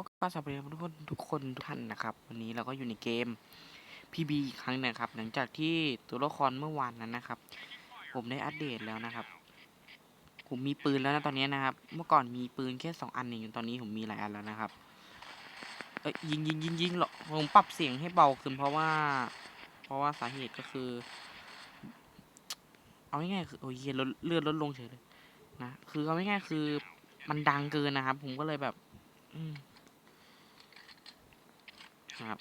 ก็ก็สวัสดีทุกคนทุกคนทุกท่านนะครับ วันนี้เราก็อยู่ในเกม PB อีกครั้งหนะครับ หลังจากที่ตัวละครเมื่อวานนั้นนะครับ ผมได้อัปเดตแล้วนะครับ ผมมีปืนแล้วนะตอนนี้นะครับ เมื่อก่อนมีปืนแค่สองอันเองตอนนี้ผมมีหลายอันแล้วนะครับเอ้ยยิงยิงยิงยิงหรอผมปรับเสียงให้เบาขึ้นเพราะว่า เพราะว่าสาเหตุก็คือ เอาง่ายๆคือโอ้ยเลดเลือดลดลงเฉยเลยนะคือเอาง่ายๆคือมันดังเกินนะครับ ผมก็เลยแบบ อืม นะครับ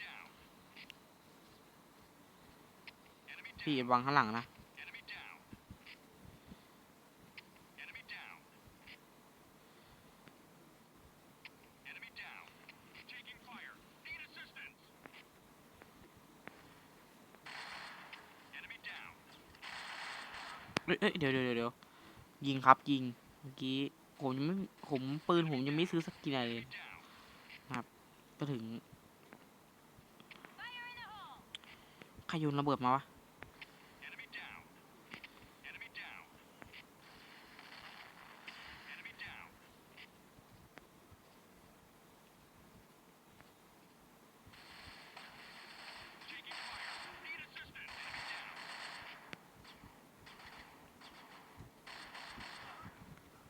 พี่วางข้างหลังนะเอ้ยเดี๋ยวเดี๋ยวเดี๋ยวยิงครับยิงเมื่อกี้ผมยังไม่ผมปืนผมยังไม่ซื้อสักกี่นัดเลยครับ ก็ถึง ใครโยนระเบิดมาวะ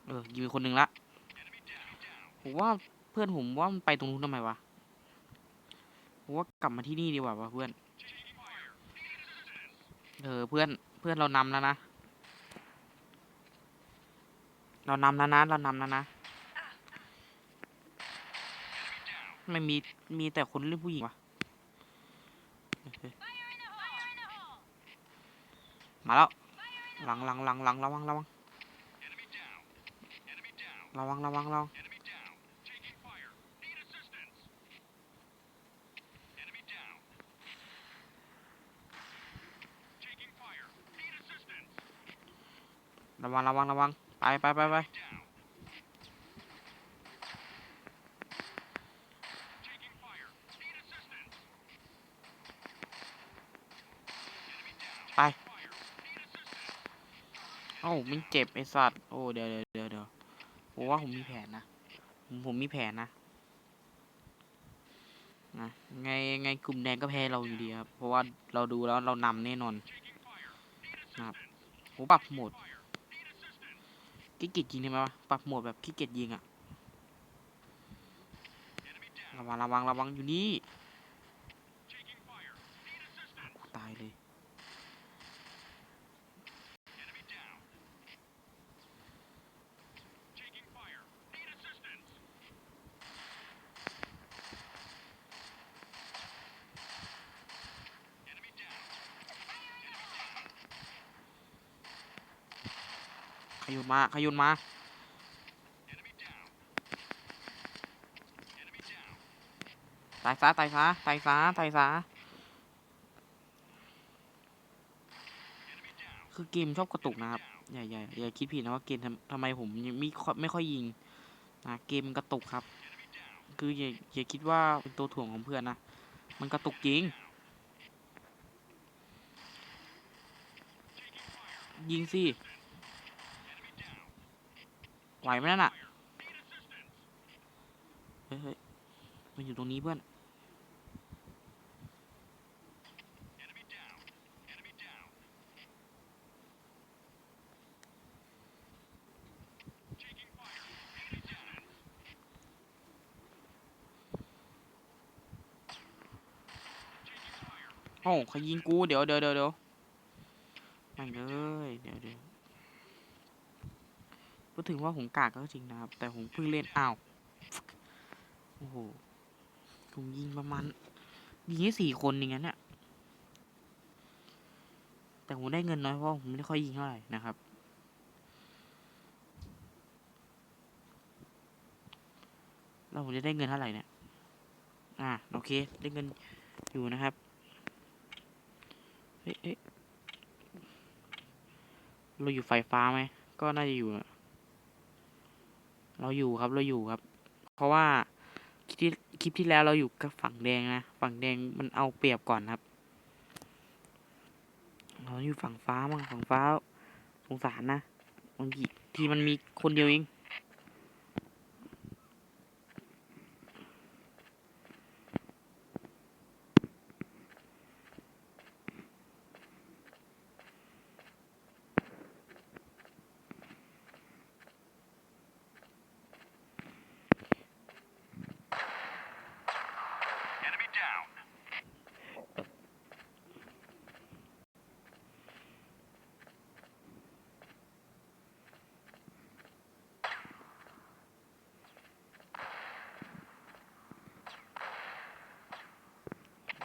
เออยิงคนหนึ่งละผมว่าเพื่อนผมว่ามันไปตรงนู้นทำไมวะผมว่ากลับมาที่นี่ดีกว่าวะเพื่อน เออเพื่อนเพื่อนเรานำแล้วนะ เรานำแล้วนะ เรานำแล้วนะ ไม่มีมีแต่คนเล่นผู้หญิงวะมาแล้ว หลังหลังหลังหลังระวังระวังระวังระวังระวัง ระวังระวังระวังไปไปไปไปไปเอ้ามันเจ็บไอสัตว์โอ้เดี๋ยวเดี๋ยวเดี๋ยวเดี๋ยวผมว่าผมมีแผนนะผมผมมีแผนนะนะไงไงกลุ่มแดงก็แพ้เราอยู่ดีครับเพราะว่าเราดูแล้วเรานำแน่นอนนะครับผมปรับโหมด ขี้เกียจยิงได้ไหมวะ ปรับโหมดแบบขี้เกียจยิงอะระวังระวังระวังอยู่นี่กูตายเลย ยุนมาขยุนมาตายซะตายซะตายซะตายซะคือเกมชอบกระตุกนะครับอย่าอย่าอย่าคิดผิดนะว่าเกมทำทำไมผมยังไม่ค่อยไม่ค่อยยิงนะเกมกระตุกครับ คืออย่าอย่าคิดว่าเป็นตัวถ่วงของเพื่อนนะมันกระตุกจริงยิงสิ ไหวไหมนั่นน่ะเฮ้ยเฮ้ยมันอยู่ตรงนี้เพื่อนโอ้าใครยิงกู เดี๋ยวเดี๋ยวเดี๋ยวเดี๋ยวไม่เลยเดี๋ยวเดี๋ยว พูดถึงว่าผมกากก็จริงนะครับ แต่ผมเพิ่งเล่นอ้าวโอ้โหผมยิงประมาณยิงแค่สี่คนอย่างนั้นเนี่ยแต่ผมได้เงินน้อยเพราะผมไม่ได้ค่อยยิงเท่าไหร่นะครับแล้วผมจะได้เงินเท่าไหร่เนี่ย อ่าโอเค ได้เงินอยู่นะครับ เอ๊ะเราอยู่ไฟฟ้าไหม ก็น่าจะอยู่อะ เราอยู่ครับเราอยู่ครับ เพราะว่าคลิปที่คลิปที่แล้วเราอยู่กับฝั่งแดงนะฝั่งแดงมันเอาเปรียบก่อนครับ เราอยู่ฝั่งฟ้ามั่งฝั่งฟ้าสงสารนะบางทีทีมันมีคนเดียวเอง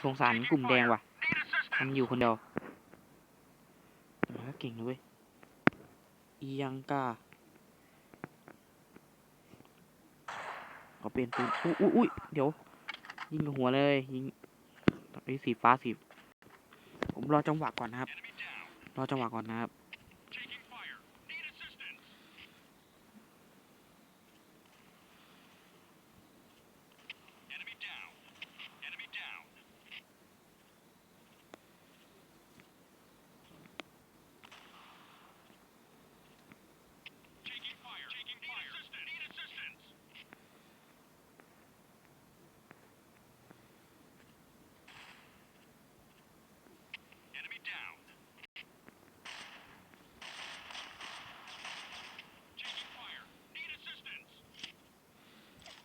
สงสารกลุ่มแดงว่ะทำอยู่คนเดียวมันก็เก่งนะเว้ยอียังกาเขาเปลี่ยนปืนอุ้ยอุ้ยเดี๋ยว ยิงกับหัวเลยยิงไอ้สีฟ้าสีผมรอจังหวะก่อนนะครับ รอจังหวะก่อนนะครับ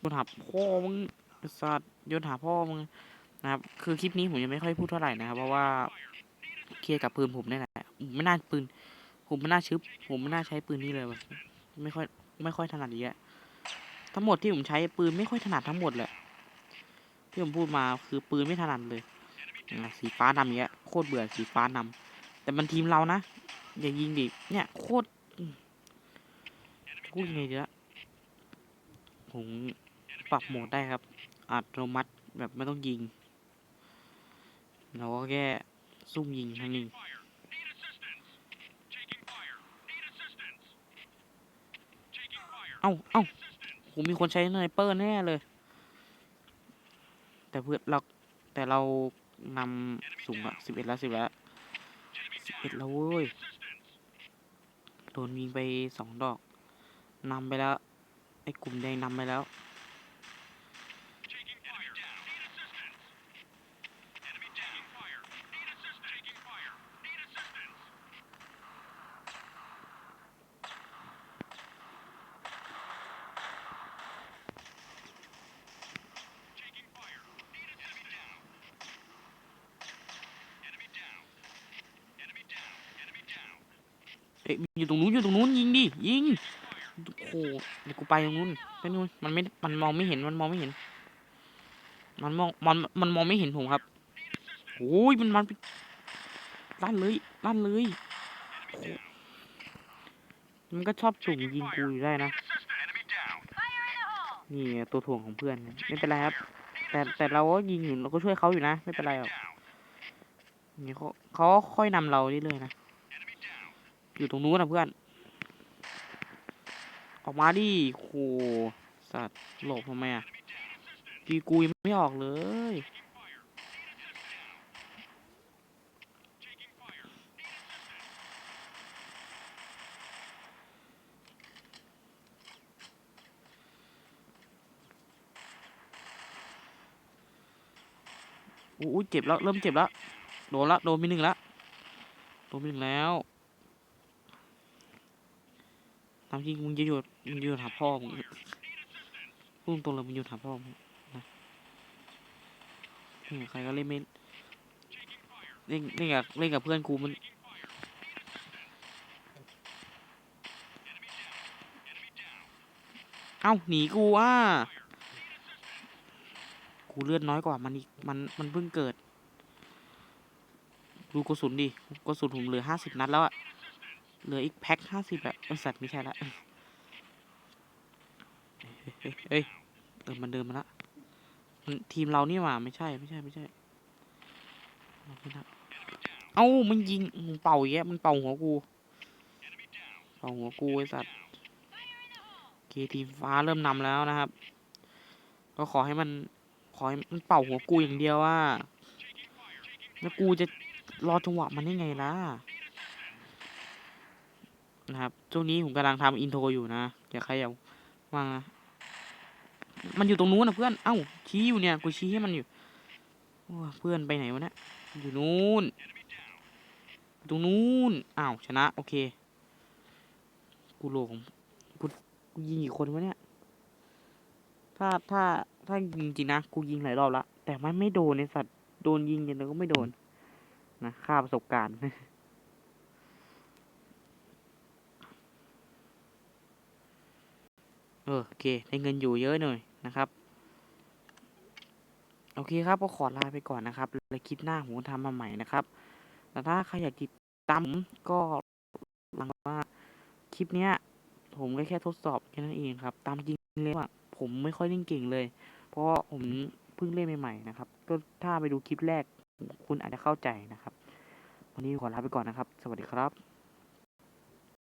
ยนหาพ่อมึงสัตว์โยนหาพ่อมึงนะครับ คือคลิปนี้ผมยังไม่ค่อยพูดเท่าไหร่นะครับ เพราะว่าเคลียร์กับปืนผมนี่แหละผมไม่น่าปืน ผมไม่น่าชึบ ผมไม่น่าใช้ปืนนี้เลยไม่ค่อยไม่ค่อยถนัดอย่างเงี้ยทั้งหมดที่ผมใช้ปืนไม่ค่อยถนัดทั้งหมดเลยที่ผมพูดมาคือปืนไม่ถนัดเลยอะสีฟ้านำอย่างเงี้ยโคตรเบื่อสีฟ้านำแต่มันทีมเรานะอย่ายิงดิเนี่ยโคตรพูดยังไงดีละผม ปรับโหมดได้ครับ อัตโนมัติแบบไม่ต้องยิง เราก็แค่ซุ่มยิงเท่านี้เอ้าเอ้าผมมีคนใช้สไนเปอร์แน่เลย แต่เพื่อเราแต่เรานำสูงอะสิบเอ็ดแล้วสิบแล้วสิบเอ็ดแล้วเว้ย โดนยิงไปสองดอกนำไปแล้ว ไอ้กลุ่มแดงนำไปแล้ว เอ๊ะอยู่ตรงนู้นอยู่ตรงนู้นยิงดิยิงโอ้โหเดี๋ยวกูไปตรงนู้นไปนู้นมันไม่มันมองไม่เห็นมันมองไม่เห็น มันมองมันมันมองไม่เห็นผมครับโอ้ยมันมันลั่นเลยลั่นเลยมันก็ชอบสุ่มยิงกูอยู่ได้นะนี่ตัวถ่วงของเพื่อนไม่เป็นไรครับ แต่แต่เราก็ยิงอยู่เราก็ช่วยเขาอยู่นะ ไม่เป็นไรหรอกนี่เขาเขาค่อยนำเราเรื่อยๆนะ อยู่ตรงนู้นนะเพื่อน ออกมาดิโหสัตว์หลบทำไมอะกีกูยังไม่ออกเลย อู้เจ็บแล้ว เริ่มเจ็บแล้ว โดนละ โดนไปหนึ่งละ โดนไปหนึ่งแล้ว ตามจริงมึงจะอยู่มึงอยู่หาพ่อมึงพูดตรงเลยมึงอยู่หาพ่อมึงนะใครก็เล่นไม่เล่นเล่นกับเล่นกับเพื่อนกูมันเอ้าหนีกูอะกูเลือดน้อยกว่ามันอีกมันมันเพิ่งเกิด ดูกระสุนดิกระสุนผมเหลือห้าสิบนัดแล้วอะ เหลืออีกแพ็คห้าสิบแบบไอสัตว์ไม่ใช่ละเฮ้ยเออมันเดินมาละทีมเรานี่หว่าไม่ใช่ไม่ใช่ไม่ใช่เอ้ามันยิงมึงเป่าแยะมันเป่าหัวกู เป่าหัวกูไอสัตว์เคทีมฟ้าเริ่มนำแล้วนะครับ ก็ขอให้มันขอให้มันเป่าหัวกูอย่างเดียวว่าแล้วกูจะรอจังหวะมันได้ไงล่ะ นะครับช่วงนี้ผมกำลังทำอินโทรอยู่นะอย่าใครอย่าว่างนะมันอยู่ตรงนู้นนะเพื่อน เอ้า ชี้อยู่เนี่ย กูชี้ให้มันอยู่เพื่อนไปไหนวะเนี่ย อยู่นู้น ตรงนู้น อ้าวชนะ โอเค กูโลงกูกูยิงอีกคนวะเนี่ย ถ้าถ้าถ้ายิงจริงนะ กูยิงหลายรอบละ แต่มันไม่โดนในสัตว์ โดนยิงยังไงก็ไม่โดน นะ ค่าประสบการณ์ อโอเคได้เงินอยู่เยอะหน่อยนะครับ โอเคครับก็ขอลาไปก่อนนะครับ แล้วคลิปหน้าผมทำมาใหม่นะครับ แต่ถ้าใครอยากติดตามก็ลังว่าคลิปเนี้ย ผมก็แค่ทดสอบแค่นั้นเองครับ ตามจริงเลยว่าผมไม่ค่อยเล่นเก่งเลย เพราะผมเพิ่งเล่นใหม่ๆนะครับ ก็ถ้าไปดูคลิปแรกคุณอาจจะเข้าใจนะครับ วันนี้ขอลาไปก่อนนะครับ สวัสดีครับ